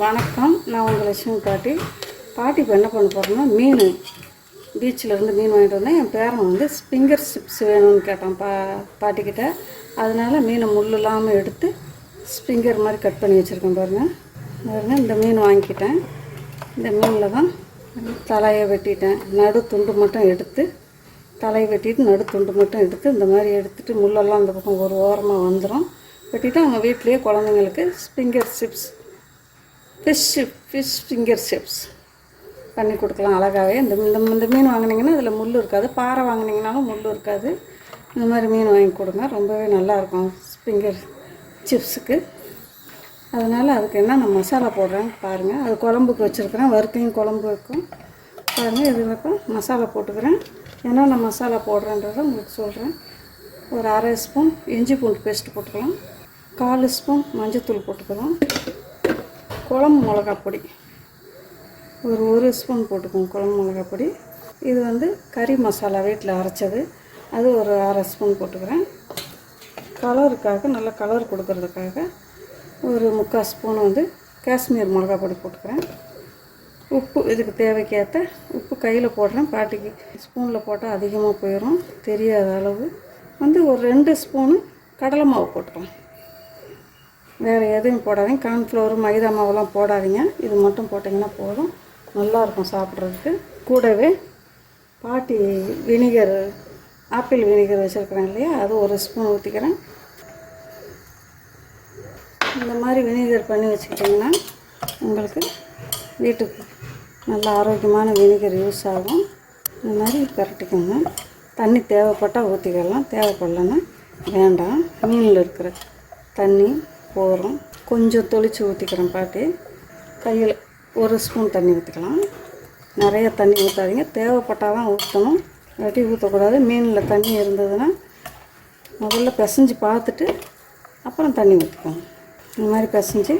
வணக்கம். நான் உங்கள் லட்சுமி பாட்டி. பாட்டி இப்போ என்ன பண்ண போகிறேன்னா மீன். பீச்சில் இருந்து மீன் வாங்கிட்டு வந்தேன். என் பேரன் வந்து ஸ்பிங்கர் சிப்ஸ் வேணும்னு கேட்டான் பா பாட்டிக்கிட்ட. அதனால் மீனை முள் இல்லாமல் எடுத்து ஸ்பிங்கர் மாதிரி கட் பண்ணி வச்சுருக்கேன் பாருங்கள் பாருங்க இந்த மீன் வாங்கிக்கிட்டேன். இந்த மீனில் தான் தலையை வெட்டிட்டேன். நடு துண்டு மட்டும் எடுத்து தலையை வெட்டிட்டு நடு துண்டு மட்டும் எடுத்து இந்த மாதிரி எடுத்துட்டு முள்ளெல்லாம் இந்த பக்கம் ஒரு ஓரமாக வந்துடும் வெட்டிட்டு அவங்க வீட்லேயே குழந்தைங்களுக்கு finger chips fish fish finger chips. பண்ணி கொடுக்கலாம் அழகாகவே இந்த இந்த இந்த மீன் வாங்கினீங்கன்னா அதில் முள் இருக்காது. பாறை வாங்கினீங்கனாலும் முள் இருக்காது. இந்த மாதிரி மீன் வாங்கி கொடுங்க. ரொம்பவே நல்லாயிருக்கும் ஃபிங்கர் சிப்ஸுக்கு. அதனால் அதுக்கு என்ன நான் மசாலா போடுறேன் பாருங்கள் அது குழம்புக்கு வச்சுருக்கிறேன். வறுத்தையும் குழம்பு வைக்கும் பாருங்கள் இது வைப்போம் மசாலா போட்டுக்கிறேன். என்னென்ன மசாலா போடுறேன்றதை உங்களுக்கு சொல்கிறேன் ஒரு அரை ஸ்பூன் இஞ்சி பூண்டு பேஸ்ட் போட்டுக்கலாம். கால் ஸ்பூன் மஞ்சத்தூள் போட்டுக்கலாம். குழம்பு மிளகா பொடி. ஒரு ஒரு ஸ்பூன் போட்டுக்கோங்க குழம்பு மிளகா பொடி. இது வந்து கறி மசாலா வீட்டில் அரைச்சது. அது ஒரு அரை ஸ்பூன் போட்டுக்கிறேன். கலருக்காக நல்ல கலர் கொடுக்கறதுக்காக ஒரு முக்கால் ஸ்பூன் வந்து காஷ்மீர் மிளகா பொடி போட்டுக்கிறேன். உப்பு இதுக்கு தேவைக்கேற்ற உப்பு கையில் போடுறேன். பாட்டிக்கு ஸ்பூனில் போட்டால் அதிகமாக போயிடும் தெரியாத அளவு. வந்து ஒரு ரெண்டு ஸ்பூனு கடலை மாவு போட்டுக்கிறேன் வேறு எதுவும் போடாதீங்க. கார்ன்ஃப்ளவர் மைதா மாவுலாம் போடாதீங்க. இது மட்டும் போட்டிங்கன்னா போதும். நல்லாயிருக்கும் சாப்பிட்றதுக்கு. கூடவே பாட்டி வினிகர் ஆப்பிள் வினிகர் வச்சுருக்கிறேன் இல்லையா? அது ஒரு ஸ்பூன் ஊற்றிக்கிறேன் இந்த மாதிரி வினிகர் பண்ணி வச்சுக்கிட்டிங்கன்னா உங்களுக்கு வீட்டுக்கு நல்ல ஆரோக்கியமான வினிகர் யூஸ் ஆகும். இந்த மாதிரி பரட்டிக்கோங்க. தண்ணி தேவைப்பட்டால் ஊற்றிக்கலாம் தேவைப்படலன்னா வேண்டாம். மீனில் இருக்கிற தண்ணி போகிறோம் கொஞ்சம் தொளிச்சு ஊற்றிக்கிறேன் பாட்டி. கையில் ஒரு ஸ்பூன் தண்ணி ஊற்றிக்கலாம் நிறைய தண்ணி ஊற்றாதீங்க தேவைப்பட்டால் தான் ஊற்றணும் இல்லாட்டி ஊற்றக்கூடாது மீனில் தண்ணி இருந்ததுன்னா முதல்ல பிசைஞ்சு பார்த்துட்டு அப்புறம் தண்ணி ஊற்றிக்கோங்க இந்த மாதிரி பிசைஞ்சு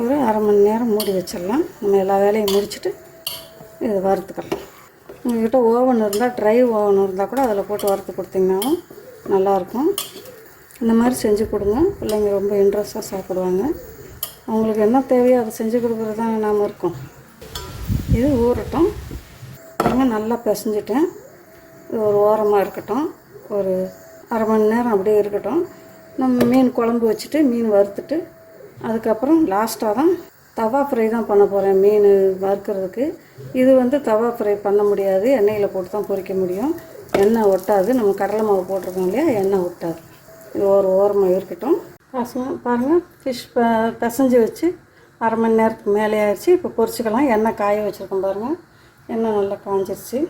ஒரு அரை மணி நேரம் மூடி வச்சிடலாம். நம்ம எல்லா வேலையும் முடிச்சுட்டு இதை வறுத்துக்கலாம். உங்கள்கிட்ட ஓவன் இருந்தால் ட்ரை ஓவன் இருந்தால் கூட அதில் போட்டு வறுத்து கொடுத்தீங்கன்னாலும் நல்லாயிருக்கும் இந்த மாதிரி செஞ்சு கொடுங்க. பிள்ளைங்க ரொம்ப இன்ட்ரெஸ்ட்டாக சாப்பிடுவாங்க. அவங்களுக்கு என்ன தேவையோ அதை செஞ்சு கொடுக்குறது தான் நாம் இருக்கோம். இது ஊறட்டும். பாருங்க நல்லா பிசைஞ்சிட்டேன். இது ஒரு ஓரமாக இருக்கட்டும். ஒரு அரை மணி நேரம் அப்படியே இருக்கட்டும். நம்ம மீன் குழம்பு வச்சுட்டு மீன் வறுத்துட்டு அதுக்கப்புறம் லாஸ்ட்டாக தான் தவா ஃப்ரை தான் பண்ண போகிறேன் மீன் வறுக்கிறதுக்கு. இது வந்து தவா ஃப்ரை பண்ண முடியாது. எண்ணெயில் போட்டு தான் பொரிக்க முடியும். எண்ணெய் ஒட்டாது. நம்ம கடலை மாவு போட்டிருக்கோம் இல்லையா? எண்ணெய் ஒட்டாது. இது ஒரு ஓரமாக இருக்கட்டும். பசங்க பாருங்கள் ஃபிஷ் ப பிசைஞ்சு வச்சு அரை மணி நேரத்துக்கு மேலே ஆயிடுச்சு. இப்போ பொரிச்சிக்கலாம். எண்ணெய் காய வச்சுருக்கோம் பாருங்கள் எண்ணெய் நல்லா காஞ்சிருச்சு.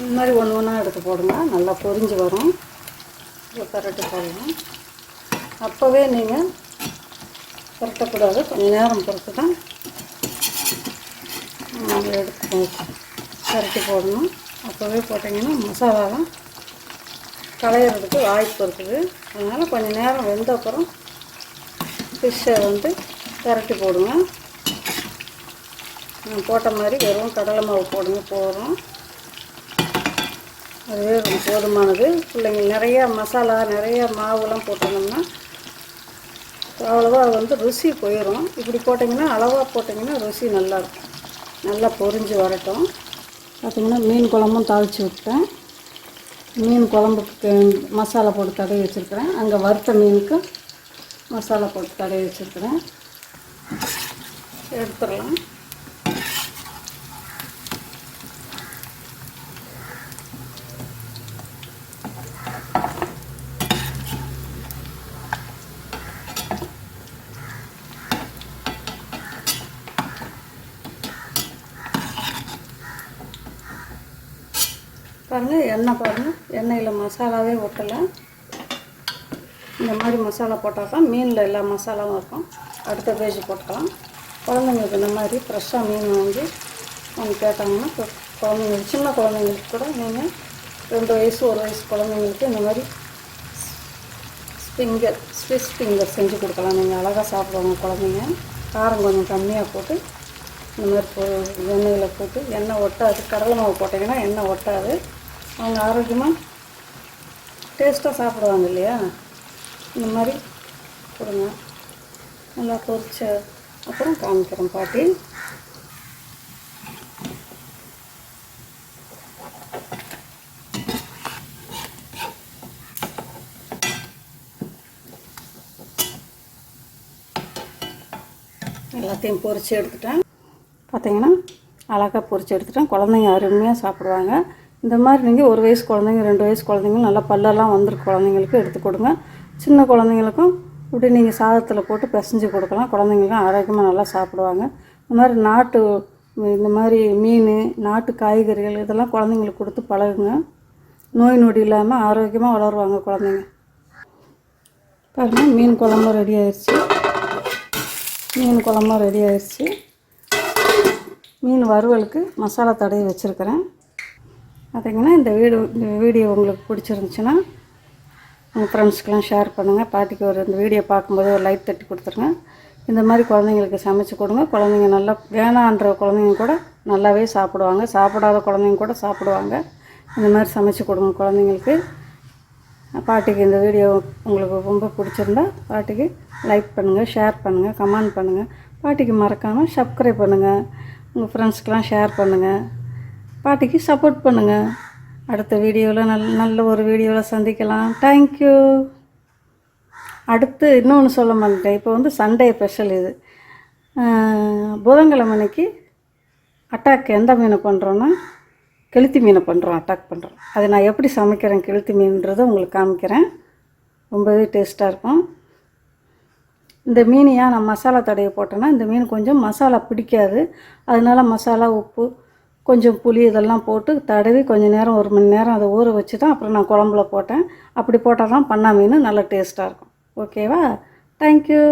இந்த மாதிரி ஒன்று ஒன்றா எடுத்து போடுங்க. நல்லா பொரிஞ்சு வரும். இதை பரட்டி போடலாம் அப்போவே நீங்கள் புரட்டக்கூடாது கொஞ்சம் நேரம் பொறுத்து தான் நாங்கள் எடுத்து பரட்டி போடணும். அப்போவே போட்டிங்கன்னா மசாலாலாம் களையிறதுக்கு வாய்ப்பு இருக்குது. அதனால் கொஞ்சம் நேரம் வெந்த அப்புறம் ஃபிஷ்ஷை வந்து பரட்டி போடுங்க. நான் போட்ட மாதிரி வெறும் கடலை மாவு போடுங்க. போகிறோம் அதுவே போதுமானது. பிள்ளைங்க நிறையா மசாலா நிறையா மாவுலாம் போட்டிருந்தோம்னா அவ்வளோவா வந்து ருசி போயிடும் இப்படி போட்டிங்கன்னா அளவாக போட்டிங்கன்னா ருசி நல்லாயிருக்கும் நல்லா பொரிஞ்சு வரட்டும். பார்த்திங்கன்னா மீன் குழம்பும் தாளித்து விட்டேன் மீன் குழம்புக்கு மசாலா போட்டு தடவி வச்சுருக்கிறேன். அங்கே வறுத்த மீனுக்கு மசாலா போட்டு தடவி வச்சுருக்கிறேன். எடுத்துடலாம். பாருங்கள் எண்ணெய் பாருங்கள் எண்ணெயில் மசாலாவே ஒட்டலை. இந்த மாதிரி மசாலா போட்டால் தான் மீனில் எல்லா மசாலாவும் இருக்கும். அடுத்த பேஜ் போட்டுக்கலாம். குழந்தைங்களுக்கு இந்த மாதிரி ஃப்ரெஷ்ஷாக மீன் வாங்கி அவங்க கேட்டாங்கன்னா இப்போ குழந்தைங்களுக்கு சின்ன குழந்தைங்களுக்கு கூட நீங்கள் ரெண்டு வயசு ஒரு வயசு குழந்தைங்களுக்கு இந்த மாதிரி ஸ்பிங்கர் ஸ்விஸ் ஃபிங்கர் செஞ்சு கொடுக்கலாம். நீங்கள் அழகாக சாப்பிடுவாங்க குழந்தைங்க. காரம் கொஞ்சம் கம்மியாக போட்டு இந்த மாதிரி எண்ணெயில் போட்டு எண்ணெய் ஒட்டாது. கடலை மாவு போட்டிங்கன்னா எண்ணெய் ஒட்டாது. அவங்க ஆரோக்கியமாக டேஸ்ட்டாக சாப்பிடுவாங்க இல்லையா? இந்த மாதிரி கொடுங்க. நல்லா பொரிச்ச அப்புறம் காமிக்கிறேன் பாட்டி. எல்லாத்தையும் பொரித்து எடுத்துட்டேன். பார்த்தீங்கன்னா அழகாக பொரித்து எடுத்துட்டேன். குழந்தைங்க அருமையாக சாப்பிடுவாங்க. இந்த மாதிரி நீங்கள் ஒரு வயசு குழந்தைங்க ரெண்டு வயசு குழந்தைங்க நல்லா பல்லெல்லாம் வந்திருக்கு குழந்தைங்களுக்கு எடுத்து கொடுங்க. சின்ன குழந்தைங்களுக்கும் இப்படி நீங்கள் சாதத்தில் போட்டு பிசைஞ்சு கொடுக்கலாம். குழந்தைங்களுக்கும் ஆரோக்கியமாக நல்லா சாப்பிடுவாங்க. இந்த மாதிரி நாட்டு இந்த மாதிரி மீன் நாட்டு காய்கறிகள் இதெல்லாம் குழந்தைங்களுக்கு கொடுத்து பழகுங்க. நோய் நொடி இல்லாமல் ஆரோக்கியமாக வளருவாங்க குழந்தைங்க. பாருங்கள் மீன் குழம்பு ரெடி ஆயிடுச்சு மீன் குழம்பும் ரெடி ஆயிடுச்சு மீன் வறுவலுக்கு மசாலா தடவி வச்சுருக்கிறேன். பார்த்திங்கன்னா இந்த வீடியோ இந்த வீடியோ உங்களுக்கு பிடிச்சிருந்துச்சுன்னா உங்கள் ஃப்ரெண்ட்ஸ்க்கெலாம் ஷேர் பண்ணுங்கள் பாட்டிக்கு ஒரு இந்த வீடியோ பார்க்கும்போது ஒரு லைட் தட்டி கொடுத்துருங்க. இந்த மாதிரி குழந்தைங்களுக்கு சமைச்சு கொடுங்க. குழந்தைங்க நல்லா வேணான்ற குழந்தைங்க கூட நல்லாவே சாப்பிடுவாங்க. சாப்பிடாத குழந்தைங்க கூட சாப்பிடுவாங்க. இந்த மாதிரி சமைச்சு கொடுங்க குழந்தைங்களுக்கு. பாட்டிக்கு இந்த வீடியோ உங்களுக்கு ரொம்ப பிடிச்சிருந்தா பாட்டிக்கு லைக் பண்ணுங்கள் ஷேர் பண்ணுங்கள் கமெண்ட் பண்ணுங்கள் பாட்டிக்கு மறக்காமல் சப்ஸ்கிரைப் பண்ணுங்கள் உங்கள் ஃப்ரெண்ட்ஸ்க்கெலாம் ஷேர் பண்ணுங்கள் பாட்டிக்கு சப்போர்ட் பண்ணுங்கள் அடுத்த வீடியோவில் நல் நல்ல ஒரு வீடியோவில் சந்திக்கலாம். தேங்க்யூ அடுத்து இன்னொன்று சொல்ல மாட்டேன் இப்போ வந்து சண்டே ஸ்பெஷல் இது. புதன்கிழமை அன்னைக்கு அட்டாக் எந்த மீனை பண்ணுறோன்னா கெளுத்தி மீனை பண்ணுறோம் அட்டாக் பண்ணுறோம் அதை நான் எப்படி சமைக்கிறேன் கெளுத்தி மீன்றதை உங்களுக்கு காமிக்கிறேன். ரொம்பவே டேஸ்ட்டாக இருக்கும். இந்த மீன் ஏன் நான் மசாலா தடையை போட்டேன்னா இந்த மீன் கொஞ்சம் மசாலா பிடிக்காது. அதனால மசாலா உப்பு கொஞ்சம் புளி இதெல்லாம் போட்டு தடவி கொஞ்சம் நேரம் ஒரு மணி நேரம் அதை ஊற வச்சு தான் அப்புறம் நான் குழம்புல போட்டேன். அப்படி போட்டால் தான் பண்ணா மீன் நல்லா டேஸ்ட்டாக இருக்கும். ஓகேவா? தேங்க்யூ